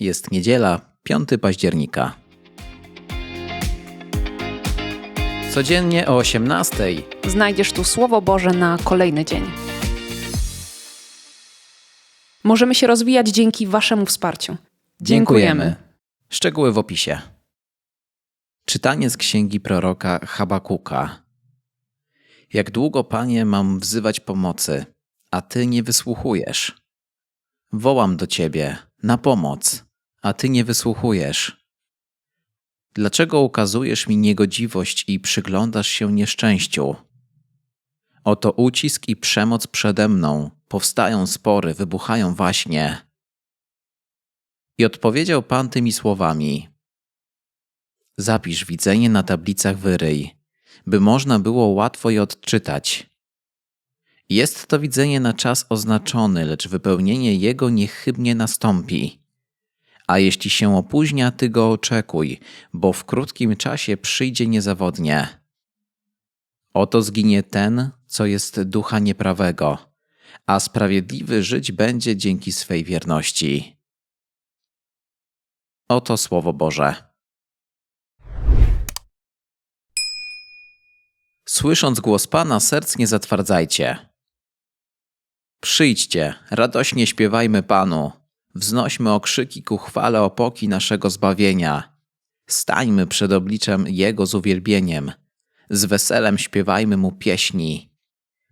Jest niedziela, 5 października. Codziennie o 18. Znajdziesz tu Słowo Boże na kolejny dzień. Możemy się rozwijać dzięki Waszemu wsparciu. Dziękujemy. Szczegóły w opisie. Czytanie z księgi proroka Habakuka. Jak długo, panie, mam wzywać pomocy, a ty nie wysłuchujesz? Wołam do ciebie na pomoc, a ty nie wysłuchujesz. Dlaczego ukazujesz mi niegodziwość i przyglądasz się nieszczęściu? Oto ucisk i przemoc przede mną, powstają spory, wybuchają waśnie. I odpowiedział Pan tymi słowami: Zapisz widzenie na tablicach wyryj, by można było łatwo je odczytać. Jest to widzenie na czas oznaczony, lecz wypełnienie jego niechybnie nastąpi. A jeśli się opóźnia, ty go oczekuj, bo w krótkim czasie przyjdzie niezawodnie. Oto zginie ten, co jest ducha nieprawego, a sprawiedliwy żyć będzie dzięki swej wierności. Oto Słowo Boże. Słysząc głos Pana, serc nie zatwardzajcie. Przyjdźcie, radośnie śpiewajmy Panu, wznośmy okrzyki ku chwale opoki naszego zbawienia. Stańmy przed obliczem Jego z uwielbieniem, z weselem śpiewajmy Mu pieśni.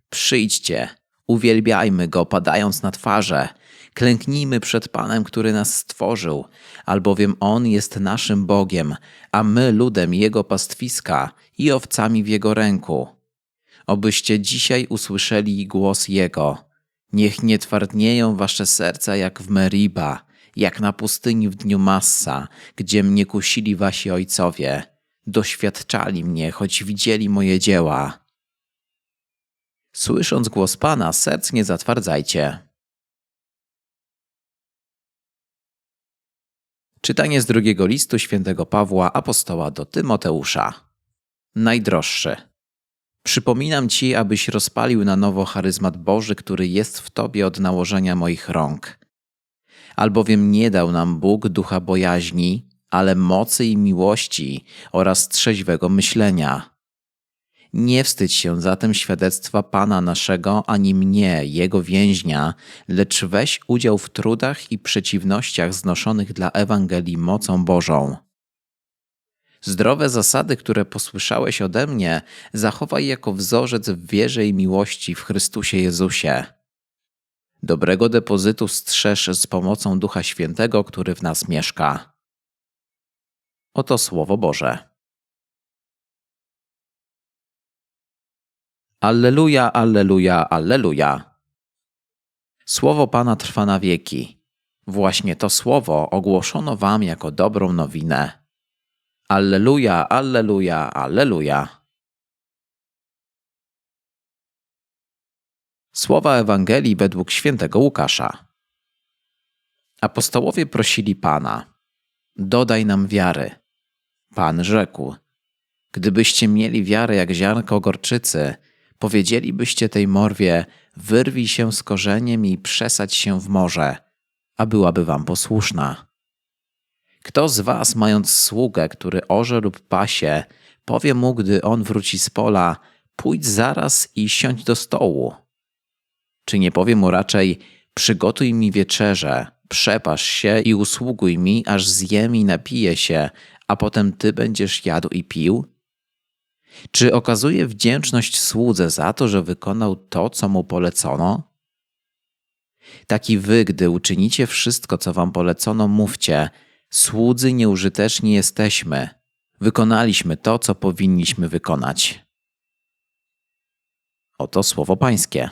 Przyjdźcie, uwielbiajmy Go, padając na twarze, klęknijmy przed Panem, który nas stworzył, albowiem On jest naszym Bogiem, a my ludem Jego pastwiska i owcami w Jego ręku. Obyście dzisiaj usłyszeli głos Jego. Niech nie twardnieją wasze serca jak w Meriba, jak na pustyni w dniu Massa, gdzie mnie kusili wasi ojcowie. Doświadczali mnie, choć widzieli moje dzieła. Słysząc głos Pana, serc nie zatwardzajcie. Czytanie z drugiego listu świętego Pawła apostoła do Tymoteusza. Najdroższy. Przypominam ci, abyś rozpalił na nowo charyzmat Boży, który jest w tobie od nałożenia moich rąk. Albowiem nie dał nam Bóg ducha bojaźni, ale mocy i miłości oraz trzeźwego myślenia. Nie wstydź się zatem świadectwa Pana naszego, ani mnie, Jego więźnia, lecz weź udział w trudach i przeciwnościach znoszonych dla Ewangelii mocą Bożą. Zdrowe zasady, które posłyszałeś ode mnie, zachowaj jako wzorzec w wierze i miłości w Chrystusie Jezusie. Dobrego depozytu strzeż z pomocą Ducha Świętego, który w nas mieszka. Oto Słowo Boże. Alleluja, alleluja, alleluja. Słowo Pana trwa na wieki. Właśnie to słowo ogłoszono Wam jako dobrą nowinę. Alleluja, alleluja, alleluja. Słowa Ewangelii według świętego Łukasza. Apostołowie prosili Pana: Dodaj nam wiary. Pan rzekł: Gdybyście mieli wiarę jak ziarnko gorczycy, powiedzielibyście tej morwie: Wyrwij się z korzeniem i przesadź się w morze, a byłaby wam posłuszna. Kto z was, mając sługę, który orze lub pasie, powie mu, gdy on wróci z pola, pójdź zaraz i siądź do stołu? Czy nie powie mu raczej, przygotuj mi wieczerze, przepasz się i usługuj mi, aż zjem i napiję się, a potem ty będziesz jadł i pił? Czy okazuje wdzięczność słudze za to, że wykonał to, co mu polecono? Taki wy, gdy uczynicie wszystko, co wam polecono, mówcie – Słudzy nieużyteczni jesteśmy. Wykonaliśmy to, co powinniśmy wykonać. Oto słowo Pańskie.